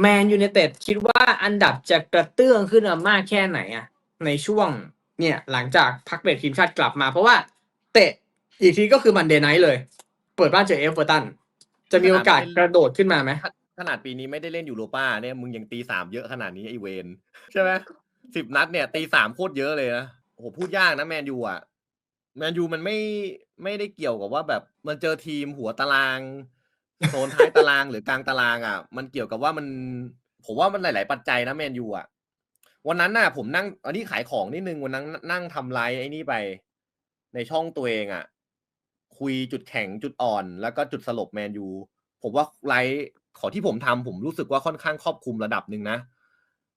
แมนยู i นเต็ดคิดว่าอันดับจะกระเตื้องขึ้นมามากแค่ไหนอะในช่วงเนี่ยหลังจากพักเบรกทีมชาติกลับมา เพราะว่าเตะอีกทีก็คือมันเดย์ไนท์เลย เปิดบ้านเจอเอฟเวอร์ตันจะมีโอกาสกระโดดขึ้นมาไหมขขนาดปีนี้ไม่ได้เล่นยูโรป้าเนี่ยมึงยังตีสามเยอะขนาดนี้ไอเวนใช่ไหมสิบนัดเนี่ยตีสามโคตรเยอะเลยนะโอ้โหพูดยากนะแมนยูอะแมนยูมันไม่ไม่ได้เกี่ยวกับว่าแบบมันเจอทีมหัวตาราง โซนท้ายตารางหรือกลางตารางอะ มันเกี่ยวกับว่ามัน ผมว่ามันหลาย ๆ ปัจจัยนะแมนยูอะวันนั้นน่ะ ผมนั่งอันนี้ขายของนิดนึงวันนั้นนั่งทำไลฟ์ไอ้นี่ไป ในช่องตัวเองอะ คุยจุดแข็งจุดอ่อน แล้วก็จุดสลบแมนยูผมว่าไลฟ์ขอที่ผมทำผมรู้สึกว่าค่อนข้างครอบคลุมระดับหนึ่งนะ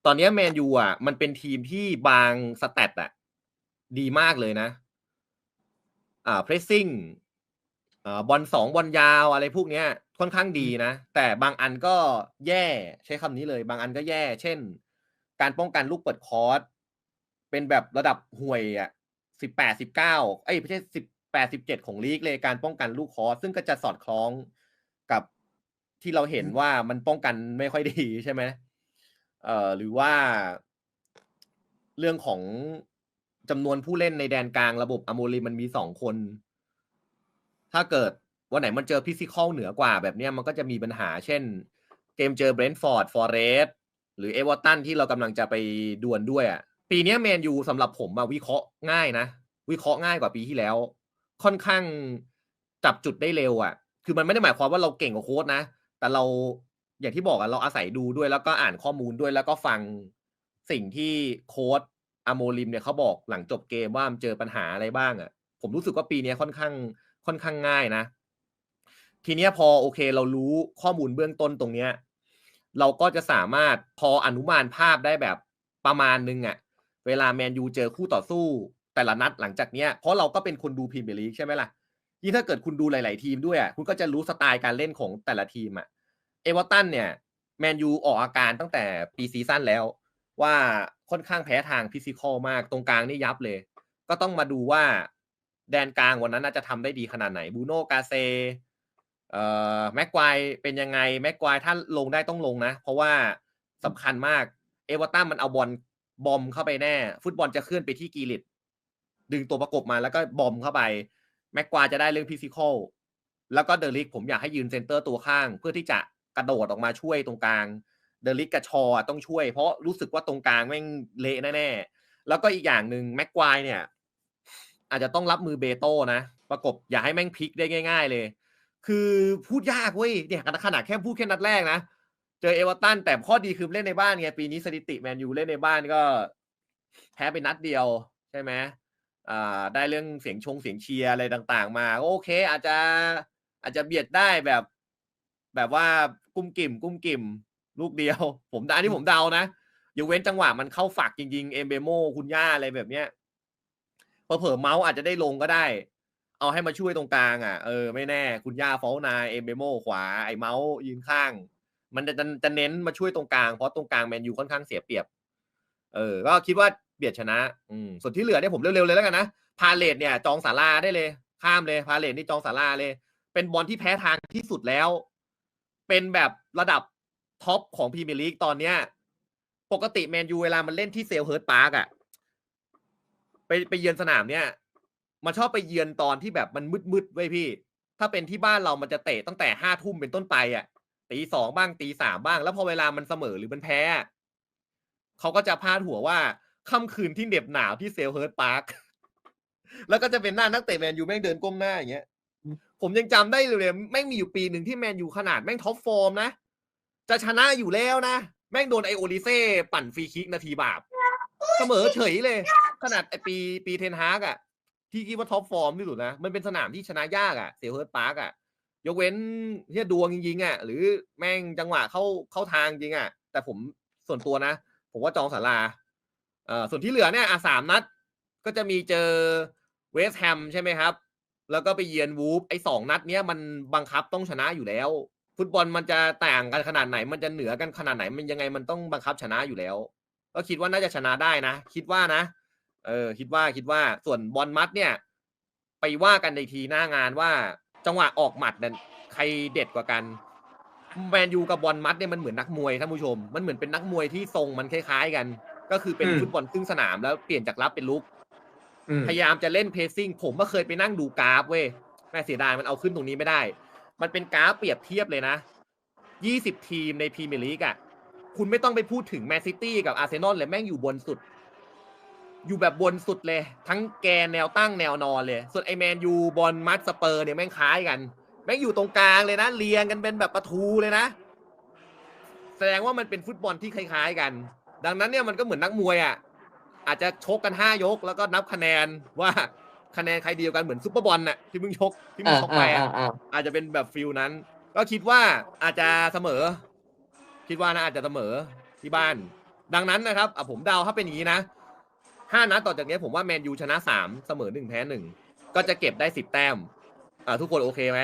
ตอนนี้แมนยูอะ มันเป็นทีมที่บางสแตทอะ ดีมากเลยนะ อ่าเพรสซิ่งอ่าบอลสองบอลยาวอะไรพวกเนี้ย ค่อนข้างดีนะ แต่บางอันก็แย่ใช้คำนี้เลย บางอันก็แย่ เช่น การป้องกันลูกเปิดคอร์สเป็นแบบระดับห่วยอะสิบแปดสิบเก้าเอ้ยไม่ใช่สิบแปดสิบเจ็ดของลีกเลยการป้องกันลูกคอร์สซึ่งก็จะสอดคล้องกับที่เราเห็นว่ามันป้องกันไม่ค่อยดีใช่ไหมเอ่อหรือว่าเรื่องของจำนวนผู้เล่นในแดนกลางระบบอโมลีมันมีสองคน ถ้าเกิด วันไหนมันเจอพิซิคอลเหนือกว่าแบบเนี้ยมันก็จะมีปัญหา เช่น เกมเจอเบรนท์ฟอร์ดฟอร์เรสหรือเอเวอร์ตันที่เรากำลังจะไปดวลด้วยอะปีนี้แมนยูสำหรับผมวิเคราะห์ง่ายนะ วิเคราะห์ง่ายกว่าปีที่แล้ว ค่อนข้างจับจุดได้เร็วอะ คือมันไม่ได้หมายความว่าเราเก่งกว่าโค้ชนะ แต่เราอย่างที่บอกอะเราอาศัยดูด้วยแล้วก็อ่านข้อมูลด้วยแล้วก็ฟังสิ่งที่โค้ชอโมลิมเนี่ยเขาบอกหลังจบเกมว่ามันเจอปัญหาอะไรบ้างอะ่ะ ผมรู้สึกว่าปีนี้ค่อนข้างค่อนข้างง่ายนะ ทีเนี้ยพอโอเคเรารู้ข้อมูลเบื้องต้นตรงเนี้ย เราก็จะสามารถพออนุมานภาพได้แบบประมาณนึงอะ่ะ เวลาแมนยูเจอคู่ต่อสู้ แต่ละนัดหลังจากเนี้ยเพราะเราก็เป็นคนดูพรีเมียร์ลีกใช่ไหมล่ะยิ่งถ้าเกิดคุณดูหลาย ๆ ทีมด้วยอะคุณก็จะรู้สไตล์การเล่นของแต่ละทีมอะเอเวอร์ตันเนี่ยแมนยูออกอาการตั้งแต่ปีซีซั่นแล้ว ว่าค่อนข้างแพ้ทางฟิสิกอลมากตรงกลางนี่ยับเลย ก็ต้องมาดูว่าแดนกลางวันนั้นน่าจะทำได้ดีขนาดไหนบูโน่กาเซ เอ่อแม็กควายเป็นยังไงแม็กควายถ้าลงได้ต้องลงนะ เพราะว่าสำคัญมากเอเวอร์ตันมันเอาบอลบอมเข้าไปแน่ ฟุตบอลจะเคลื่อนไปที่กีริตดึงตัวประกบมาแล้วก็บอมเข้าไป แม็กควายจะได้เรื่องฟิสิกอลแล้วก็เดลิกผมอยากให้ยืนเซนเตอร์ตัวข้าง เพื่อที่จะกระโดดออกมาช่วยตรงกลาง เดลิกกับชอต้องช่วย เพราะรู้สึกว่าตรงกลางแม่งเละแน่ๆแล้วก็อีกอย่างหนึ่งแม็กควายเนี่ย อาจจะต้องรับมือเบโต้นะประกบอย่าให้แม่งพลิกได้ง่าย ๆ เลย คือพูดยากเว้ยเนี่ยขนาดแค่พูดแค่นัดแรกนะ เจอเอเวอร์ตันแต่ข้อดีคือเล่นในบ้านไงปีนี้สถิติแมนยูเล่นในบ้านก็แพ้ไปนัดเดียวใช่ไหมอ่าได้เรื่องเสียงชงเสียงเชียร์อะไรต่าง ๆ มาโอเค อาจจะอาจจะเบียดได้แบบ แบบว่ากุ้มกิ่ม กุ้มกิ่ม ลูกเดียว ผมอันนี้ผมเดานะยกเว้นจังหวะมันเข้าฝักจริงๆเอมเบโมคุณย่าอะไรแบบเนี้ยเผลอเมาส์อาจจะได้ลงก็ได้ เอาให้มาช่วยตรงกลางอะ เออไม่แน่ คุณย่าฟอลนายเอมเบโมขวาไอ้เมาส์ยืนข้าง มันจะจะเน้นมาช่วยตรงกลางเพราะตรงกลางแมนยูค่อนข้างเสียเปรียบ เออ ก็คิดว่าเบียดชนะ อืมส่วนที่เหลือเนี่ยผมเร็วๆเลยแล้วกันนะพาเลตเนี่ย จองสาราได้เลย ข้ามเลยพาเลตนี่จองสาราเลย เป็นบอลที่แพ้ทางที่สุดแล้ว เป็นแบบระดับท็อปของพรีเมียร์ลีกตอนเนี้ย ปกติแมนยูเวลามันเล่นที่เซลเฮิร์ตพาร์กอะไปไปเยือนสนามเนี่ย มันชอบไปเยือนตอนที่แบบมันมืดๆไว้พี่ ถ้าเป็นที่บ้านเรามันจะเตะตั้งแต่ห้าทุ่มเป็นต้นไปอะตีสองบ้างตีสามบ้าง แล้วพอเวลามันเสมอหรือมันแพ้เขาก็จะพาดหัวว่าค่ำคืนที่เหน็บหนาวที่เซลเฮิร์ตพาร์คแล้วก็จะเป็นหน้านักเตะแมนยูแม่งเดินก้มหน้าอย่างเงี้ย ผมยังจำได้เลยแม่งมีอยู่ปีหนึ่งที่แมนยูขนาดแม่งท็อปฟอร์มนะ จะชนะอยู่แล้วนะ แม่งโดนไอโอลิเซ่ปั่นฟรีคิกนาทีบาป เสมอเฉยเลย ขนาดไอปีปีเทนฮากอะ ที่คิดว่าท็อปฟอร์มที่สุดนะ มันเป็นสนามที่ชนะยากอะเซลเฮิร์ตพาร์กอะยกเว้นที่ดวงจริงๆอะหรือแม่งจังหวะเข้าเข้าทางจริงอะแต่ผมส่วนตัวนะ ผมว่าจองสาราเอ่อส่วนที่เหลือเนี่ยอะสามนัด ก็จะมีเจอเวสต์แฮมใช่ไหมครับ แล้วก็ไปเยือนวูฟไอ้สองนัดเนี้ยมันบังคับต้องชนะอยู่แล้ว ฟุตบอลมันจะต่างกันขนาดไหน มันจะเหนือกันขนาดไหน มันยังไงมันต้องบังคับชนะอยู่แล้ว ก็คิดว่าน่าจะชนะได้นะ คิดว่านะ เออคิดว่าคิดว่าส่วนบอลมัดเนี่ย ไปว่ากันในทีหน้างานว่า จังหวะออกหมัดนั้นใครเด็ดกว่ากันแมนยูกับบอลมัดเนี่ยมันเหมือนนักมวยท่านผู้ชม มันเหมือนเป็นนักมวยที่ทรงมันคล้ายๆกัน ก็คือเป็นอืมฟุตบอลครึ่งสนามแล้วเปลี่ยนจากรับเป็นลุกอืมพยายามจะเล่นเพซซิ่งผมก็เคยไปนั่งดูกราฟเว้ยแม่เสียดายมันเอาขึ้นตรงนี้ไม่ได้ มันเป็นกราฟเปรียบเทียบเลยนะ 20 ทีมในพรีเมียร์ลีกอะ คุณไม่ต้องไปพูดถึงแมนซิตี้กับอาร์เซนอลเลยแม่งอยู่บนสุด อยู่แบบบนสุดเลย ทั้งแกนแนวตั้งแนวนอนเลย ส่วนไอแมนยูบอลมัดสเปอร์เนี่ยแม่งคล้ายกัน แม่งอยู่ตรงกลางเลยนะเรียงกันเป็นแบบประทูเลยนะ แสดงว่ามันเป็นฟุตบอลที่คล้ายๆกัน ดังนั้นเนี่ยมันก็เหมือนนักมวยอะอาจจะชกกันห้ายก แล้วก็นับคะแนนว่าคะแนนใครเดียวกันเหมือนซุปเปอร์บอลน่ะที่มึงชกที่มึงอ่าชกไปอ่าอะอ่าอาจจะเป็นแบบฟิลนั้น ก็คิดว่าอาจจะเสมอ คิดว่านะอาจจะเสมอที่บ้าน ดังนั้นนะครับอะผมเดาถ้าเป็นอย่างนี้นะ ห้านัดต่อจากนี้ผมว่าแมนยูชนะสามเสมอหนึ่งแพ้หนึ่งก็จะเก็บได้สิบแต้มอ่าทุกคนโอเคไหม